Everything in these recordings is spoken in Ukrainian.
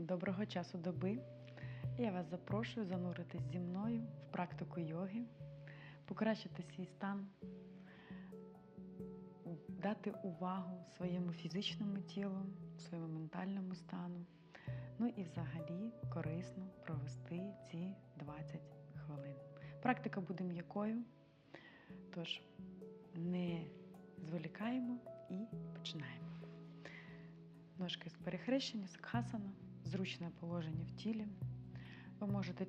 Доброго часу доби. Я вас запрошую зануритись зі мною в практику йоги, покращити свій стан, дати увагу своєму фізичному тілу, своєму ментальному стану. Ну і взагалі корисно провести ці 20 хвилин. Практика буде м'якою, тож не зволікаємо і починаємо. Ножки з перехрещення, сакхасана, зручне положення в тілі. Ви можете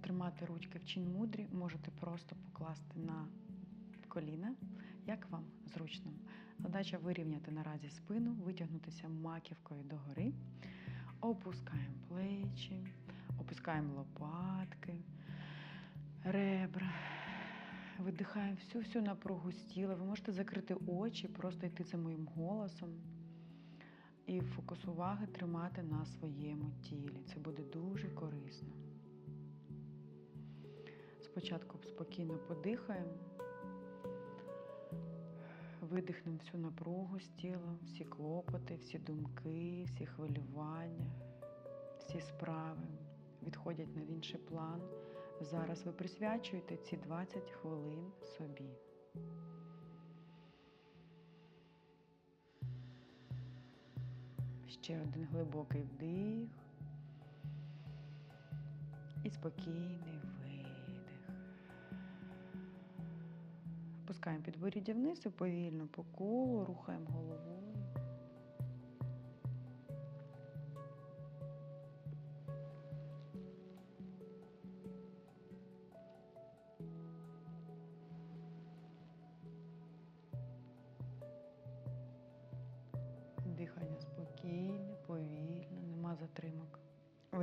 тримати ручки в чин мудрі, можете просто покласти на коліна, як вам зручно. Задача вирівняти наразі спину, витягнутися маківкою догори. Опускаємо плечі, опускаємо лопатки, ребра. Видихаємо всю-всю напругу з тіла. Ви можете закрити очі, просто йти за моїм голосом і фокус уваги тримати на своєму тілі. Це буде дуже корисно. Спочатку спокійно подихаємо, видихнемо всю напругу з тіла, всі клопоти, всі думки, всі хвилювання, всі справи відходять на інший план. Зараз ви присвячуєте ці 20 хвилин собі. Ще один глибокий вдих і спокійний видих. Пускаємо підборіддя вниз і повільно по колу рухаємо головою.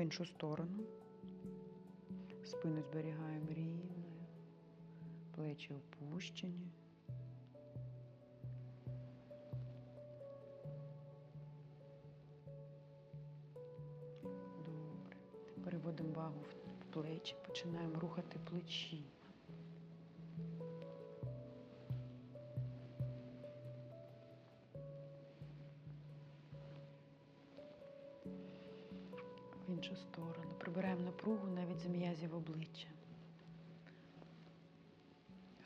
В іншу сторону. Спину зберігаємо рівною, плечі опущені. Добре. Переводимо вагу в плечі, починаємо рухати плечі. З обличчя.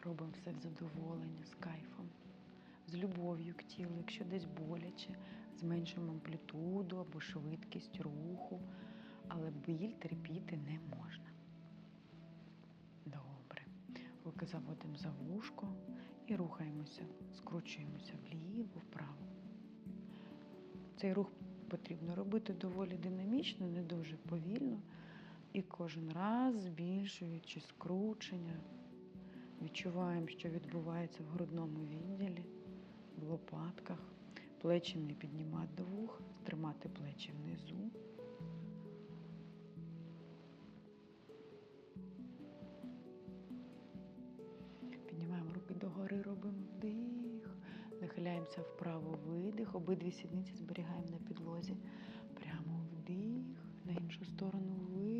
Робимо все в задоволення, з кайфом, з любов'ю к тілу. Якщо десь боляче, зменшуємо амплітуду або швидкість руху, але біль терпіти не можна. Добре. Руки заводимо за вушко і рухаємося, скручуємося вліво, вправо. Цей рух потрібно робити доволі динамічно, не дуже повільно. І кожен раз збільшуючи скручення, відчуваємо, що відбувається в грудному відділі, в лопатках. Плечі не піднімати до вух, тримати плечі внизу. Піднімаємо руки догори, робимо вдих, нахиляємося вправо видих, обидві сідниці зберігаємо на підлозі. Прямо вдих, на іншу сторону видих,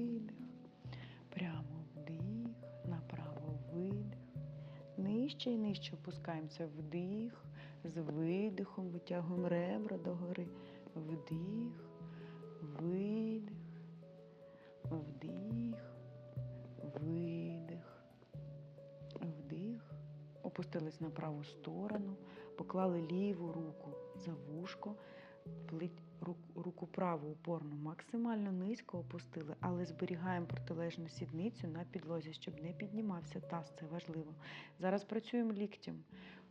Нижче і нижче опускаємося вдих, з видихом витягуємо ребра догори. Вдих, видих, вдих, видих. Вдих, опустились на праву сторону, поклали ліву руку за вушко, руку праву упорну максимально низько опустили, але зберігаємо протилежну сідницю на підлозі, щоб не піднімався таз, це важливо. Зараз працюємо ліктем.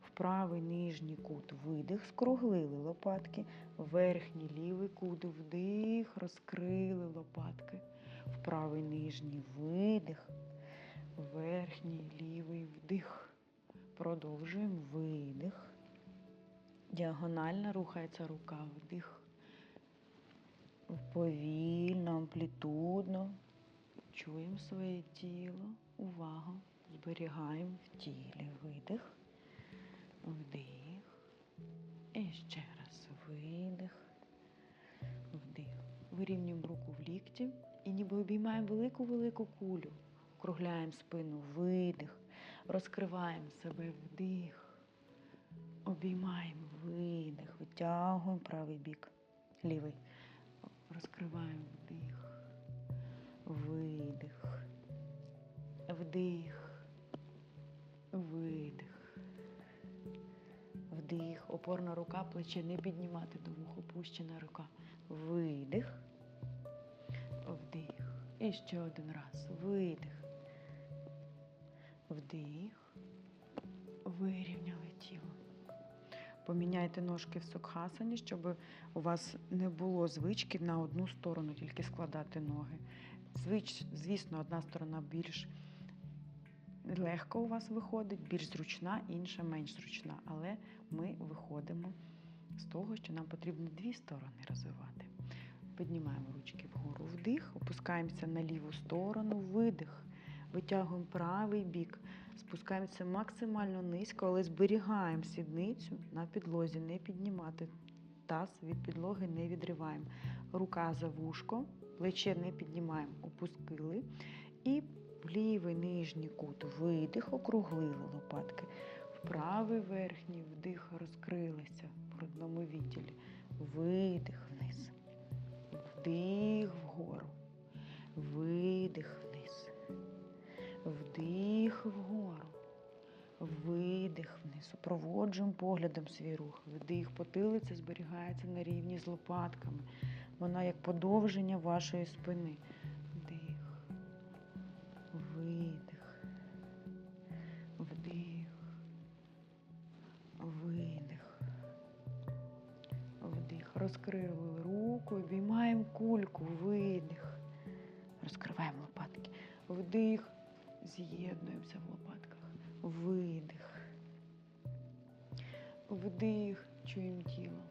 В правий нижній кут видих, скруглили лопатки, верхній лівий кут вдих, розкрили лопатки. В правий нижній видих, верхній лівий вдих. Продовжуємо видих. Діагонально рухається рука вдих. Повільно, амплітудно. Чуємо своє тіло. Увагу. Зберігаємо в тілі видих. Вдих. І ще раз видих. Вдих. Вирівнюємо руку в лікті і ніби обіймаємо велику-велику кулю. Округляємо спину, видих. Розкриваємо себе вдих. Обіймаємо видих. Витягуємо правий бік. Лівий. Відчуваємо вдих, видих, вдих, видих, вдих, опорна рука, плече не піднімати до вух, опущена рука. Видих, вдих. І ще один раз. Видих. Вдих. Вирівняли тіло. Поміняйте ножки в сукхасані, щоб у вас не було звички на одну сторону тільки складати ноги. Звич, звісно, одна сторона більш легко у вас виходить, більш зручна, інша менш зручна. Але ми виходимо з того, що нам потрібно дві сторони розвивати. Піднімаємо ручки вгору, вдих, опускаємося на ліву сторону, видих, витягуємо правий бік, спускаємося максимально низько, але зберігаємо сідницю на підлозі, не піднімати. Таз від підлоги не відриваємо. Рука за вушко, плече не піднімаємо, опустили. І лівий нижній кут видих, округлили лопатки. Правий верхній вдих розкрилися в грудному відділі. Видих вниз. Вдих вгору. Видих. Вдих вгору. Видих вниз. Супроводжуємо поглядом свій рух. Вдих, потилиця зберігається на рівні з лопатками. Вона як подовження вашої спини. Вдих. Видих. Вдих. Видих. Вдих. Розкрили руку, обіймаємо кульку. Видих. Розкриваємо лопатки. Вдих. З'єднуємося в лопатках. Видих. Вдих. Чуємо тіло.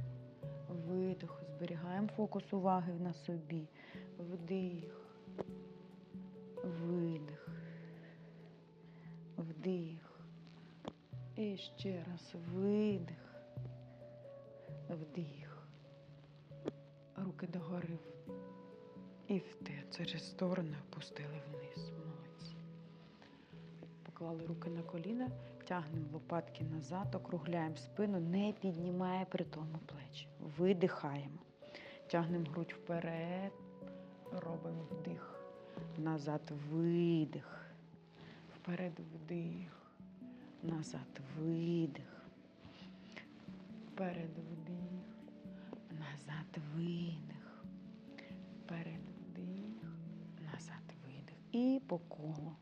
Видих. Зберігаємо фокус уваги на собі. Вдих. Видих. Вдих. І ще раз видих. Вдих. Руки догори. І в те через сторони опустили вниз. Поклали руки на коліна, тягнемо лопатки назад, округляємо спину, не піднімає при тому плечі. Видихаємо. Тягнемо грудь вперед, робимо вдих. Назад видих. Вперед вдих. Назад видих. Вперед вдих. Назад видих. Вперед вдих. Назад видих. І по колу.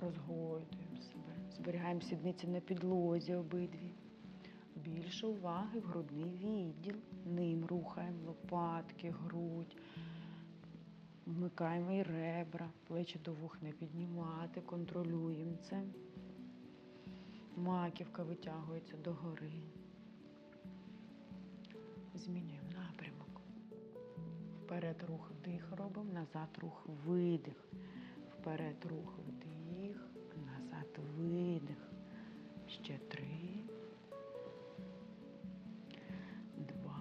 Розгойдуємо себе. Зберігаємо сідниці на підлозі обидві. Більше уваги в грудний відділ. Ним рухаємо лопатки, грудь. Вмикаємо і ребра, плечі до вух не піднімати, контролюємо це. Маківка витягується догори. Змінюємо напрямок. Вперед рух вдих робимо, назад рух видих. Вперед рух вдих, видих. Ще три. Два.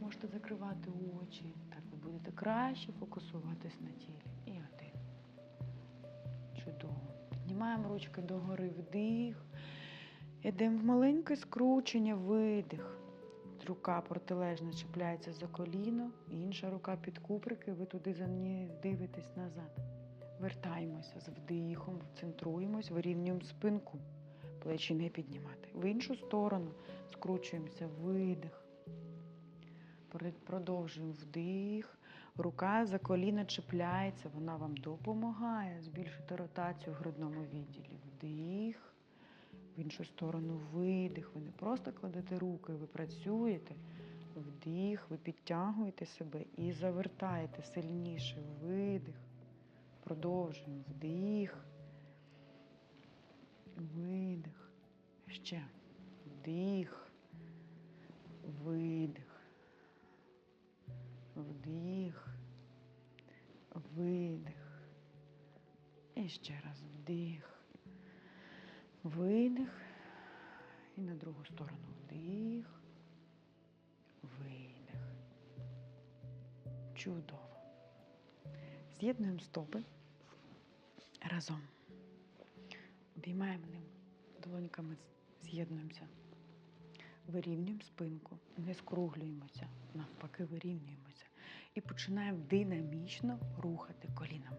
Можете закривати очі. Так ви будете краще фокусуватись на тілі. І один. Чудово. Піднімаємо ручки догори вдих. Йдемо в маленьке скручення, видих. Рука протилежно чіпляється за коліно, інша рука під куприки, ви туди за нею дивитесь назад. Вертаємося з вдихом, центруємось, вирівнюємо спинку, плечі не піднімати. В іншу сторону скручуємося, видих. Продовжуємо вдих. Рука за коліно чіпляється, вона вам допомагає збільшити ротацію в грудному відділі. Вдих. В іншу сторону видих. Ви не просто кладете руки, ви працюєте. Вдих, ви підтягуєте себе і завертаєте сильніше. Видих. Продовжуємо. Вдих. Видих. Ще. Вдих. Видих. Вдих. Видих. І ще раз вдих. Видих. І на другу сторону вдих. Видих. Чудово. З'єднуємо стопи разом. Обіймаємо ним долоньками, з'єднуємося. Вирівнюємо спинку, не скруглюємося, навпаки, вирівнюємося. І починаємо динамічно рухати колінами.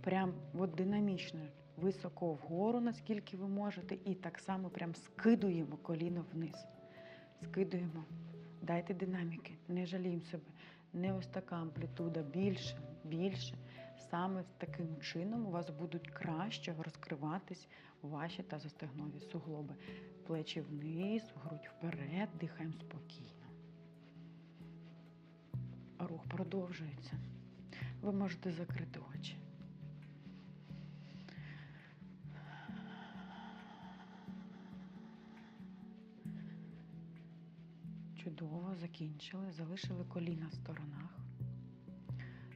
Прям от динамічно високо вгору, наскільки ви можете, і так само прям скидуємо коліно вниз. Скидуємо. Дайте динаміки, не жаліємо себе. Не ось така амплітуда, більше, більше. Саме таким чином у вас будуть краще розкриватись ваші тазостегнові суглоби. Плечі вниз, грудь вперед, дихаємо спокійно. Рух продовжується. Ви можете закрити очі. Чудово, закінчили, залишили коліна в сторонах.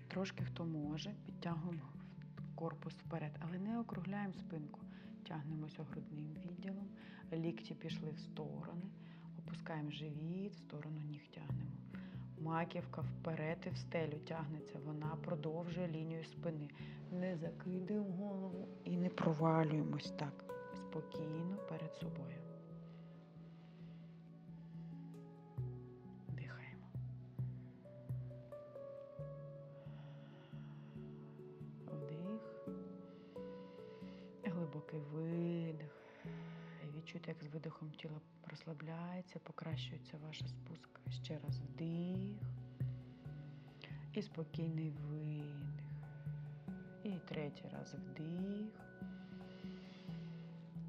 Трошки хто може, підтягуємо корпус вперед, але не округляємо спинку. Тягнемося грудним відділом, лікті пішли в сторони, опускаємо живіт, в сторону ніг тягнемо. Маківка вперед і в стелю тягнеться, вона продовжує лінію спини. Не закидаємо голову і не провалюємось так. Спокійно перед собою. Глибокий видих. Відчуйте, як з видихом тіло розслабляється, покращується ваша спуска. Ще раз вдих. І спокійний видих. І третій раз вдих.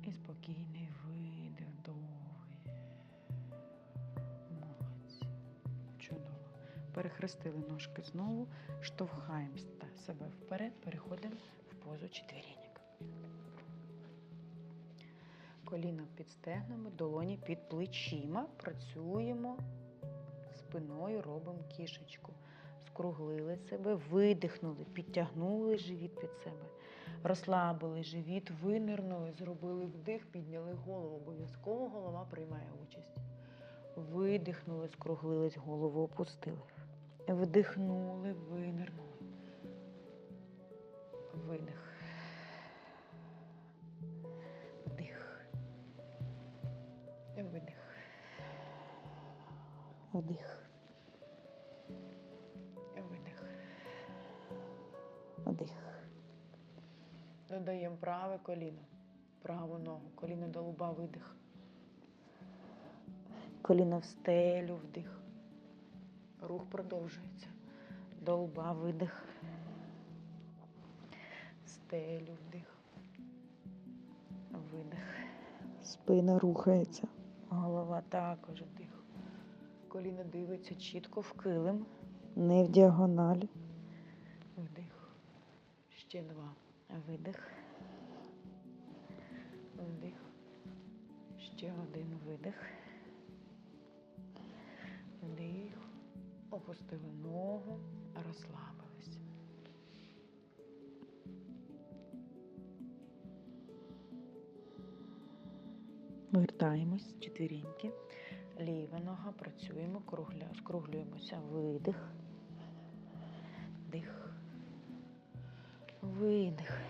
І спокійний видих. Довгий. Молодці. Чудово. Перехрестили ножки знову, штовхаємо себе вперед, переходимо в позу четвіріньок. Коліна під стегнами, долоні під плечима. Працюємо спиною, робимо кішечку. Скруглили себе, видихнули, підтягнули живіт під себе, розслабили живіт, винирнули, зробили вдих, підняли голову. Обов'язково голова приймає участь. Видихнули, скруглились, голову опустили. Вдихнули, винирнули. Видих. Вдих. Видих. Вдих. Додаємо праве коліно, праву ногу, коліно до лба, видих. Коліно в стелю, вдих. Рух продовжується. До лба, видих. Стелю, вдих. Видих. Спина рухається. Голова також вдих. Коліно дивиться чітко в килим, не в діагональ. Вдих. Ще два. Видих. Вдих. Ще один видих. Вдих. Опустили ногу, розслабились. Вертаємось четвіріньки. Ліва нога, працюємо, кругля, скруглюємося. Видих. Дих. Видих.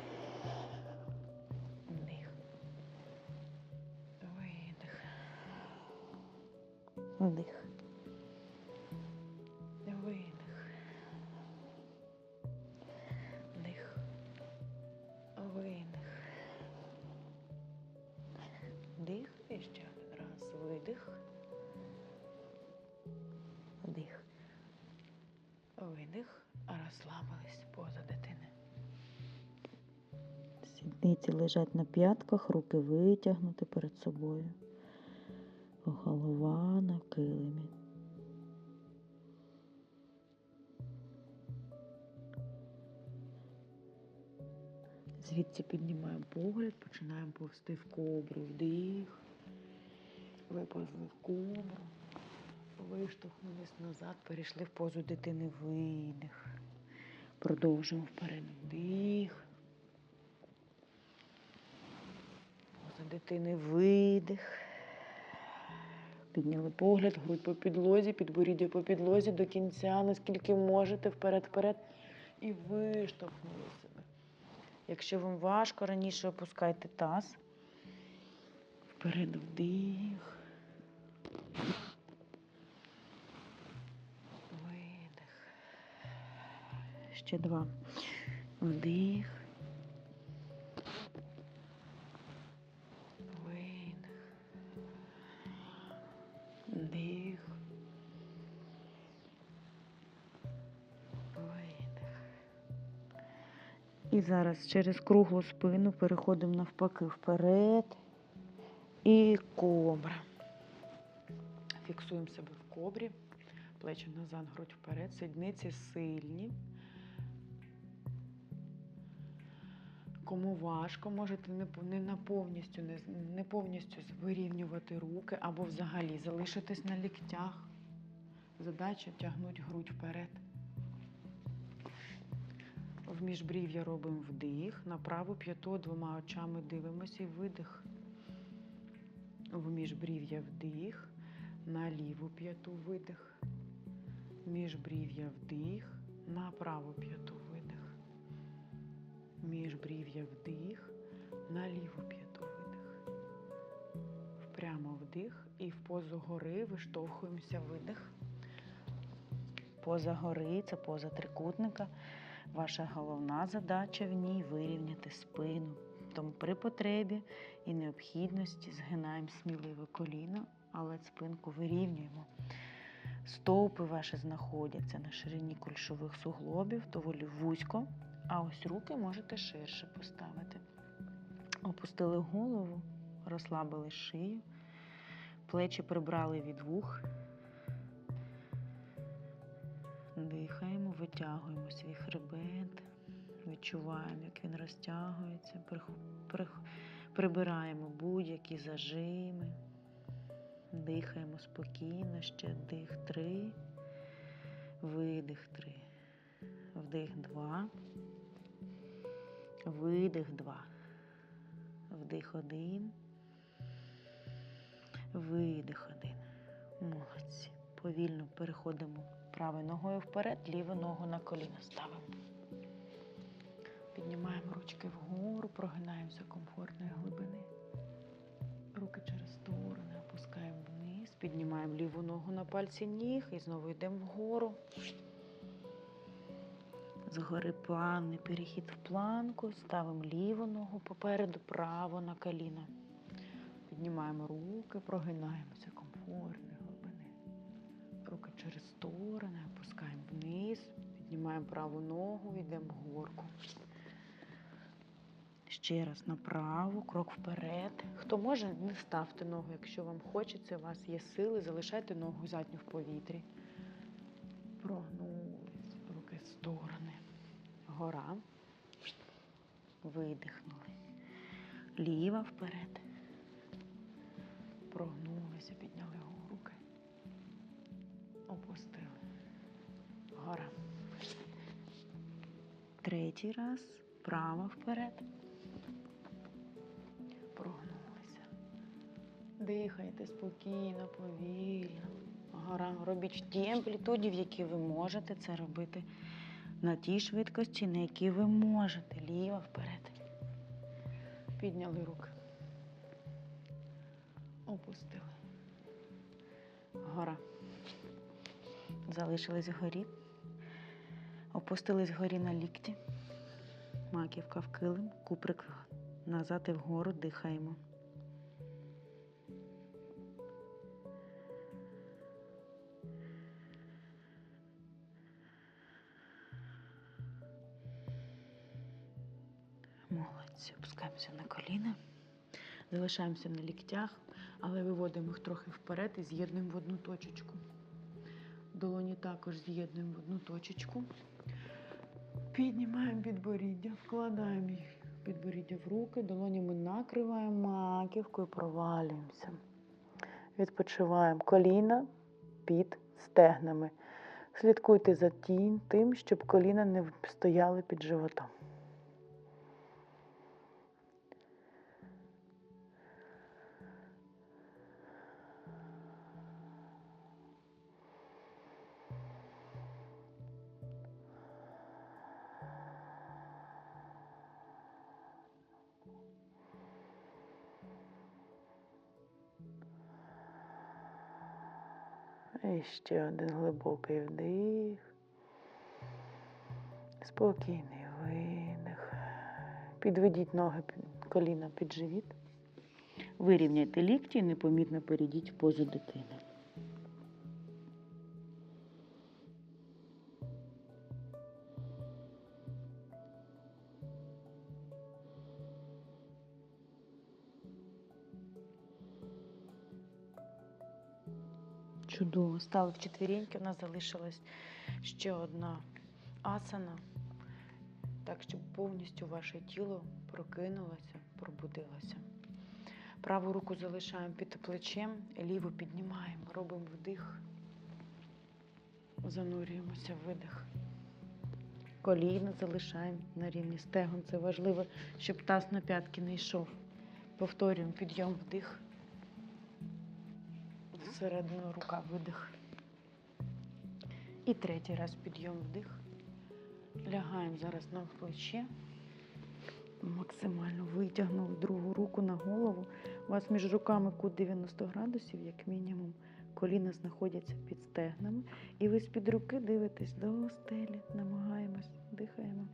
Сідниці лежать на п'ятках, руки витягнуті перед собою. Голова на килимі. Звідси піднімаємо погляд, починаємо повсти в кобру, вдих, виповзли в кобру, виштовхнулись назад, перейшли в позу дитини, видих. Продовжуємо вперед вдих. Поза дитини видих. Підняли погляд, грудь по підлозі, підборіддя по підлозі до кінця, наскільки можете, вперед-вперед. І виштовхнули себе. Якщо вам важко, раніше опускайте таз. Вперед вдих. Видих. Ще два. Вдих. Зараз через круглу спину переходимо навпаки вперед. І кобра. Фіксуємо себе в кобрі, плечі назад, грудь вперед, сідниці сильні. Кому важко, можете не, на повністю, не, не повністю вирівнювати руки або взагалі залишитись на ліктях. Задача тягнути грудь вперед. В міжбрів'я робимо вдих, на праву п'яту двома очами дивимося і видих. В міжбрів'я вдих, на ліву п'яту видих. Міжбрів'я вдих, на праву п'яту видих. Міжбрів'я вдих, на ліву п'яту видих. Прямо вдих і в позу гори виштовхуємося видих. Поза гори, це поза трикутника. Ваша головна задача в ній вирівняти спину. Тому при потребі і необхідності згинаємо сміливо коліно, але спинку вирівнюємо. Стовпи ваші знаходяться на ширині кульшових суглобів, доволі вузько, а ось руки можете ширше поставити. Опустили голову, розслабили шию, плечі прибрали від вух. Дихаємо, витягуємо свій хребет, відчуваємо, як він розтягується, прибираємо будь-які зажими, дихаємо спокійно, ще вдих три, видих три, вдих два, видих два, вдих один, видих один. Молодці. Повільно переходимо правою ногою вперед, ліву ногу на коліно ставимо. Піднімаємо ручки вгору, прогинаємося комфортної глибини. Руки через сторони опускаємо вниз, піднімаємо ліву ногу на пальці ніг і знову йдемо вгору. Згори плавний перехід в планку, ставимо ліву ногу попереду, праву на коліно. Піднімаємо руки, прогинаємося комфортної глибини. Руки через сторони, опускаємо вниз, піднімаємо праву ногу, йдемо горку. Ще раз направо, крок вперед. Хто може, не ставте ногу, якщо вам хочеться, у вас є сили, залишайте ногу задню в повітрі. Прогнулись, руки в сторони. Гора. Видихнули. Ліва вперед. Прогнулися, підняли руки. Опустили. Гора. Третій раз. Право вперед. Прогнулися. Дихайте спокійно, повільно. Гора. Робіть в тій амплітуді, в якій ви можете це робити. На тій швидкості, на якій ви можете. Ліва вперед. Підняли руки. Опустили. Гора. Залишились вгорі. Опустились вгорі на лікті. Маківка в килим, куприк назад і вгору дихаємо. Молодці. Опускаємося на коліна. Залишаємося на ліктях, але виводимо їх трохи вперед і з'єднуємо в одну точечку. Долоні також з'єднуємо в одну точечку. Піднімаємо підборіддя, вкладаємо їх підборіддя в руки, долонями накриваємо маківкою, провалюємося. Відпочиваємо коліна під стегнами. Слідкуйте за тінь, тим, щоб коліна не стояли під животом. І ще один глибокий вдих. Спокійний видих. Підведіть ноги, коліна під живіт. Вирівняйте лікті і непомітно перейдіть в позу дитини. Стали в четвіріньки. У нас залишилась ще одна асана. Так, щоб повністю ваше тіло прокинулося, пробудилося. Праву руку залишаємо під плечем, ліву піднімаємо, робимо вдих, занурюємося в видих. Коліна залишаємо на рівні стегон. Це важливо, щоб таз на п'ятки не йшов. Повторюємо підйом вдих. Всередину рука видих. І третій раз підйом вдих. Лягаємо зараз на плече. Максимально витягнули другу руку на голову. У вас між руками кут 90 градусів, як мінімум. Коліна знаходяться під стегнами. І ви з-під руки дивитесь до стелі, намагаємось, дихаємо.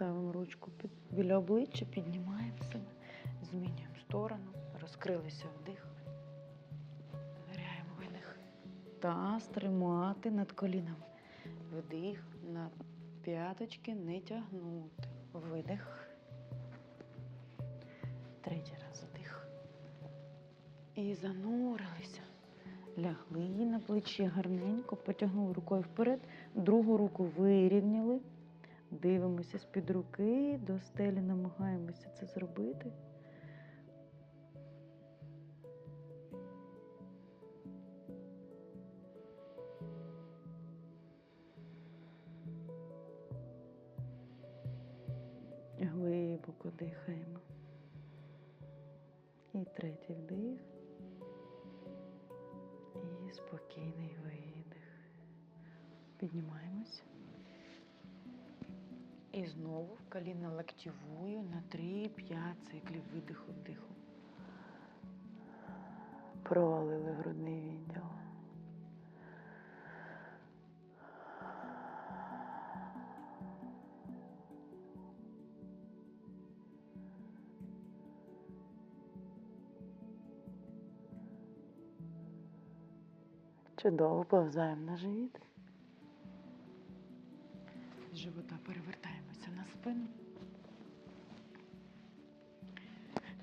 Ставимо ручку під, біля обличчя, піднімаємо себе, змінюємо сторону, розкрилися вдих, ниряємо видих. Таз тримати над колінами. Вдих, на п'яточки не тягнути. Видих. Третій раз вдих. І занурилися. Лягли на плечі гарненько, потягнули рукою вперед, другу руку вирівняли. Дивимося з-під руки, до стелі намагаємося це зробити. Глибоко дихаємо. І третій вдих. І спокійний видих. Піднімаємось. І знову в коліна лактивую на 3-5 циклів видиху вдиху. Провалили грудний відділ. Чудово, повзаємо на живіт. Живота перевертаємося на спину.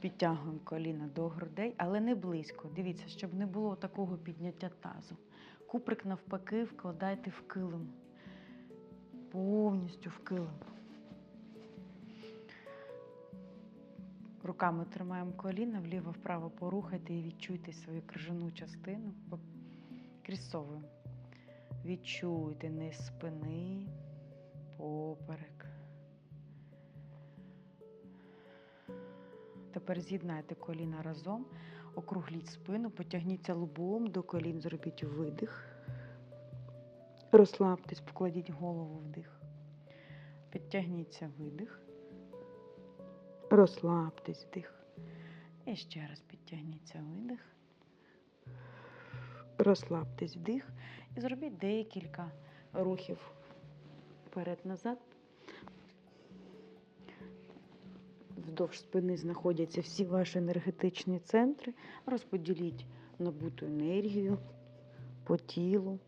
Підтягуємо коліна до грудей, але не близько. Дивіться, щоб не було такого підняття тазу. Куприк навпаки вкладайте в килим. Повністю в килим. Руками тримаємо коліна, вліво-вправо порухайте і відчуйте свою крижану частину. Крісовуємо. Відчуйте низ спини, поперек. Тепер з'єднайте коліна разом, округліть спину, потягніться лобом до колін, зробіть видих. Розслабтесь, покладіть голову вдих. Підтягніться видих. Розслабтесь вдих. І ще раз підтягніться видих. Розслабтесь вдих. І зробіть декілька рухів вперед-назад. Вздовж спини знаходяться всі ваші енергетичні центри. Розподіліть набуту енергію по тілу.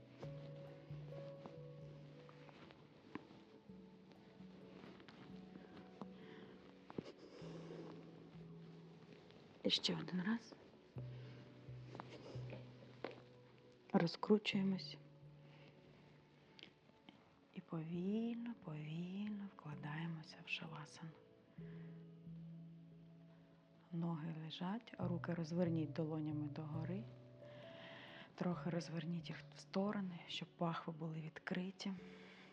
І ще один раз. Розкручуємось. Повільно, повільно вкладаємося в шавасан. Ноги лежать, руки розверніть долонями догори. Трохи розверніть їх в сторони, щоб пахви були відкриті.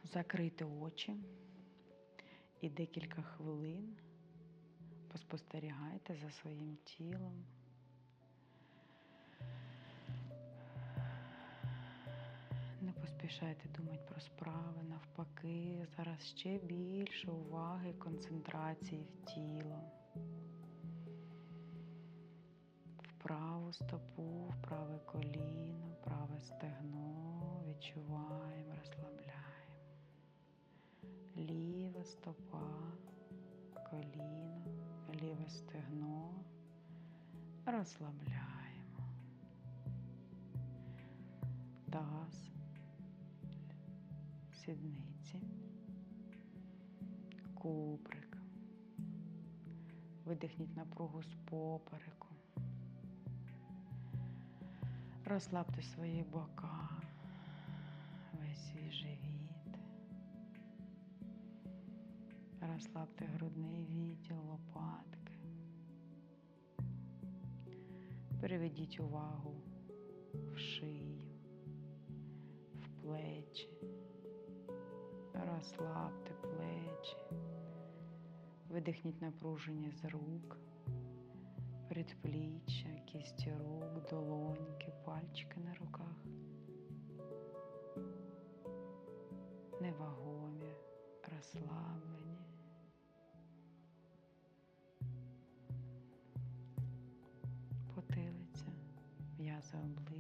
Закрийте очі і декілька хвилин поспостерігайте за своїм тілом. Поспішайте думати про справи, навпаки, зараз ще більше уваги, концентрації в тіло. Праву стопу, в праве коліно, праве стегно відчуваємо, розслабляємо. Ліва стопа, коліно, ліве стегно. Розслабляємо. Таз, сідниці, куприк. Видихніть напругу з попереку. Розслабте свої бока, весь свій живіт. Розслабте грудний відділ, лопатки. Переведіть увагу в шию, в плечі. Розслабте плечі. Видихніть напруження з рук, предпліччя, кісті рук, долоньки, пальчики на руках. Невагомі, розслаблені. Потилиця, м'язи обличчя,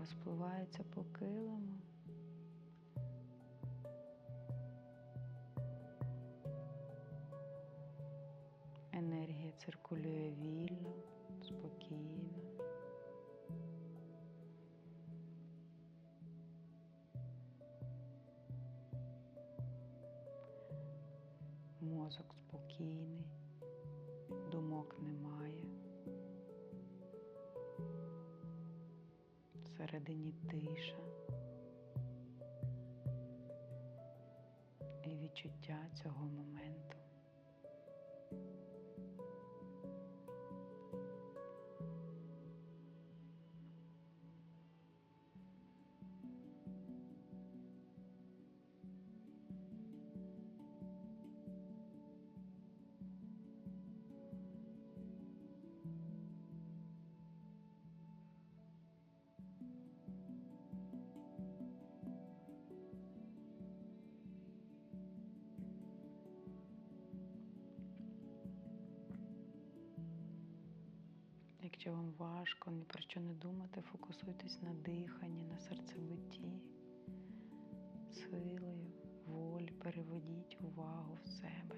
розпливається по килиму. Енергія циркулює вільно, спокійно. Мозок спокійний, Всередині тиша і відчуття цього моменту. Важко ні про що не думати, фокусуйтесь на диханні, на серцебитті. Силою, волі переведіть увагу в себе.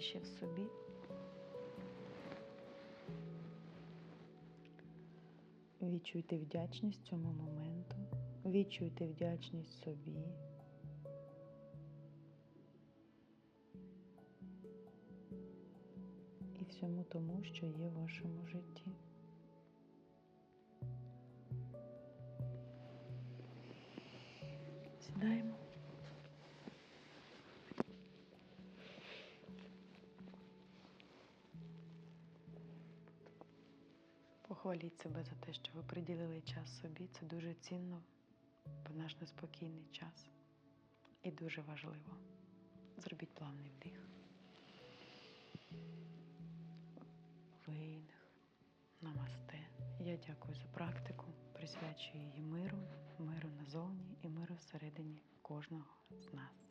Ще в собі. Відчуйте вдячність цьому моменту. Відчуйте вдячність собі. І всьому тому, що є в вашому житті. Сідаємо. Похваліть себе за те, що ви приділили час собі. Це дуже цінно в наш неспокійний час. І дуже важливо. Зробіть плавний вдих. Видих. Намасте. Я дякую за практику. Присвячую її миру, миру назовні і миру всередині кожного з нас.